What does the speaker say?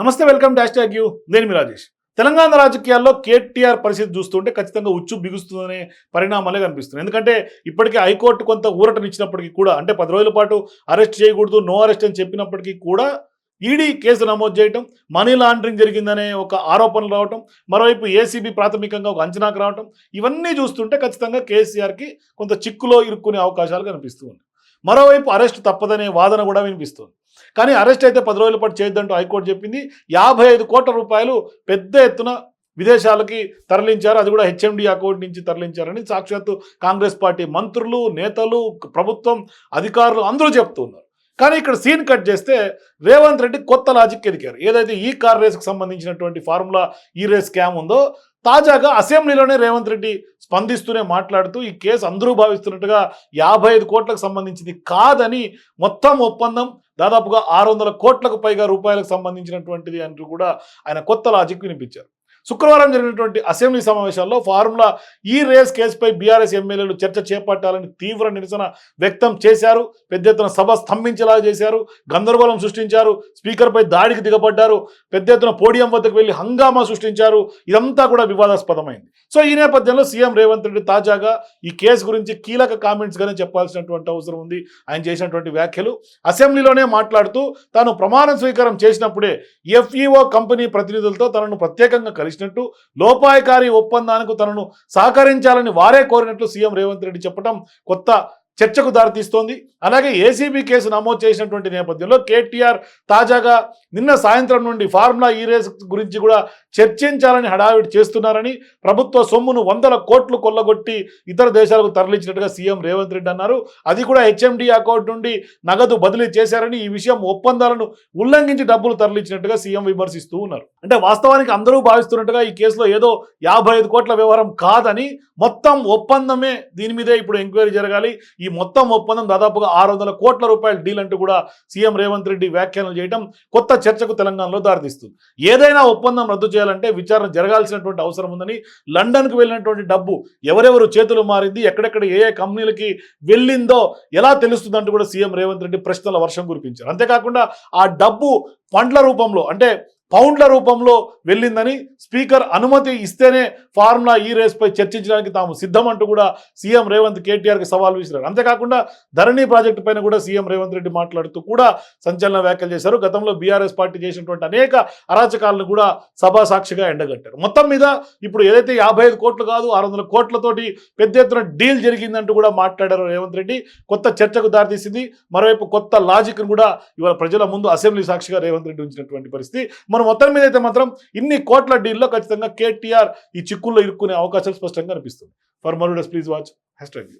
నమస్తే welcome dash tag you. నేను మీ రాజేష్. తెలంగాణ రాజకీయాల్లో కేటీఆర్ పరిస్థితి చూస్తుంటే ఖచ్చితంగా ఉచ్చు బిగుస్తుందనే పరిణామాలే కనిపిస్తున్నాయి. ఎందుకంటే ఇప్పటికే హైకోర్టు కొంత ఊరటనిచ్చినప్పటికీ కూడా అంటే పది రోజుల పాటు అరెస్ట్ చేయకూడదు నో అరెస్ట్ అని చెప్పినప్పటికీ కూడా ఈడీ కేసు నమోదు చేయటం మనీ లాండరింగ్ జరిగిందనే ఒక ఆరోపణలు రావటం మరోవైపు ఏసీబీ ప్రాథమికంగా ఒక అంచనాకు రావటం ఇవన్నీ చూస్తుంటే ఖచ్చితంగా కేసీఆర్కి కొంత చిక్కులో ఇరుక్కునే అవకాశాలు కనిపిస్తూ ఉన్నాయి. మరోవైపు అరెస్ట్ తప్పదనే వాదన కూడా వినిపిస్తుంది. కానీ అరెస్ట్ అయితే పది రోజుల పాటు చేయొద్దంటూ హైకోర్టు చెప్పింది. యాభై ఐదు కోట్ల రూపాయలు పెద్ద ఎత్తున విదేశాలకి తరలించారు. అది కూడా హెచ్ఎండి అకౌంట్ నుంచి తరలించారని సాక్షాత్తు కాంగ్రెస్ పార్టీ మంత్రులు నేతలు ప్రభుత్వం అధికారులు అందరూ చెప్తున్నారు కానీ ఇక్కడ సీన్ కట్ చేస్తే రేవంత్ రెడ్డి కొత్త లాజిక్ ఎదిగారు. ఏదైతే ఈ కార్ రేస్కి సంబంధించినటువంటి ఫార్ములా ఈ రేస్ స్కామ్ ఉందో తాజాగా అసెంబ్లీలోనే రేవంత్ రెడ్డి స్పందిస్తూనే మాట్లాడుతూ ఈ కేసు అందరూ భావిస్తున్నట్టుగా యాభై ఐదు కోట్లకు సంబంధించింది కాదని మొత్తం ఒప్పందం దాదాపుగా ఆరు వందల కోట్లకు పైగా రూపాయలకు సంబంధించినటువంటిది అంటూ కూడా ఆయన కొత్త లాజిక్ వినిపించారు. శుక్రవారం జరిగినటువంటి అసెంబ్లీ సమావేశాల్లో ఫార్ములా ఈ రేస్ కేసుపై బీఆర్ఎస్ ఎమ్మెల్యేలు చర్చ చేపట్టాలని తీవ్ర నిరసన వ్యక్తం చేశారు. పెద్ద ఎత్తున సభ స్తంభించేలా చేశారు. గందరగోళం సృష్టించారు. స్పీకర్పై దాడికి దిగబడ్డారు. పెద్ద ఎత్తున పోడియం వద్దకు వెళ్ళి హంగామా సృష్టించారు. ఇదంతా కూడా వివాదాస్పదమైంది. సో ఈ నేపథ్యంలో సీఎం రేవంత్ రెడ్డి తాజాగా ఈ కేసు గురించి కీలక కామెంట్స్గానే చెప్పాల్సినటువంటి అవసరం ఉంది. ఆయన చేసినటువంటి వ్యాఖ్యలు అసెంబ్లీలోనే మాట్లాడుతూ తాను ప్రమాణ స్వీకారం చేసినప్పుడే ఎఫ్ఈఓ కంపెనీ ప్రతినిధులతో తనను ప్రత్యేకంగా కలిసి కలిసినట్టు లోపాయకారి ఒప్పందానికి తనను సహకరించాలని వారే కోరినట్లు సీఎం రేవంత్ రెడ్డి చెప్పడం కొత్త చర్చకు దారితీస్తోంది. అలాగే ఏసీబీ కేసు నమోదు చేసినటువంటి నేపథ్యంలో కేటీఆర్ తాజాగా నిన్న సాయంత్రం నుండి ఫార్ములా ఈ రేస్ గురించి కూడా చర్చించాలని హడావిడి చేస్తున్నారని ప్రభుత్వ సొమ్మును వందల కోట్లు కొల్లగొట్టి ఇతర దేశాలకు తరలించినట్టుగా సీఎం రేవంత్ రెడ్డి అన్నారు. అది కూడా హెచ్ఎండి అకౌంట్ నుండి నగదు బదిలీ చేశారని ఈ విషయం ఒప్పందాలను ఉల్లంఘించి డబ్బులు తరలించినట్టుగా సీఎం విమర్శిస్తూ ఉన్నారు. అంటే వాస్తవానికి అందరూ భావిస్తున్నట్టుగా ఈ కేసులో ఏదో యాభై ఐదు కోట్ల వ్యవహారం కాదని మొత్తం ఒప్పందమే దీని మీదే ఇప్పుడు ఎంక్వైరీ జరగాలి. ఈ మొత్తం ఒప్పందం దాదాపుగా ఆరు వందల కోట్ల రూపాయల డీల్ అంటూ కూడా సీఎం రేవంత్ రెడ్డి వ్యాఖ్యానాలు చేయడం కొత్త చర్చకు తెలంగాణలో దారితీస్తుంది. ఏదైనా ఒప్పందం రద్దు చేయాలంటే విచారణ జరగాల్సినటువంటి అవసరం ఉందని లండన్కు వెళ్ళినటువంటి డబ్బు ఎవరెవరు చేతులు మారింది ఎక్కడెక్కడ ఏ ఏ కంపెనీలకి వెళ్ళిందో ఎలా తెలుస్తుందంటూ కూడా సీఎం రేవంత్ రెడ్డి ప్రశ్నల వర్షం కురిపించారు. అంతేకాకుండా ఆ డబ్బు ఫండ్ల రూపంలో అంటే పౌండ్ల రూపంలో వెళ్ళిందని స్పీకర్ అనుమతి ఇస్తేనే ఫార్ములా ఈ రేస్పై చర్చించడానికి తాము సిద్ధమంటూ కూడా సీఎం రేవంత్ కేటీఆర్కి సవాల్ విసిరారు. అంతేకాకుండా ధరణి ప్రాజెక్టు పైన కూడా సీఎం రేవంత్ రెడ్డి మాట్లాడుతూ కూడా సంచలన వ్యాఖ్యలు చేశారు. గతంలో బీఆర్ఎస్ పార్టీ చేసినటువంటి అనేక అరాచకాలను కూడా సభా సాక్షిగా ఎండగట్టారు. మొత్తం మీద ఇప్పుడు ఏదైతే యాభై ఐదు కోట్లు కాదు ఆరు వందల కోట్లతోటి పెద్ద ఎత్తున డీల్ జరిగిందంటూ కూడా మాట్లాడారు రేవంత్ రెడ్డి. కొత్త చర్చకు దారితీసింది. మరోవైపు కొత్త లాజిక్ను కూడా ఇవాళ ప్రజల ముందు అసెంబ్లీ సాక్షిగా రేవంత్ రెడ్డి ఉంచినటువంటి పరిస్థితి. మన మొత్తం మీద అయితే మాత్రం ఇన్ని కోట్ల డీల్లో ఖచ్చితంగా కేటీఆర్ ఈ చిక్కుల్లో ఇరుక్కునే అవకాశాలు స్పష్టంగా కనిపిస్తుంది ఫర్ మరుడస్ ప్లీజ్ వాచ్ హ్యాష్ ట్యాగ్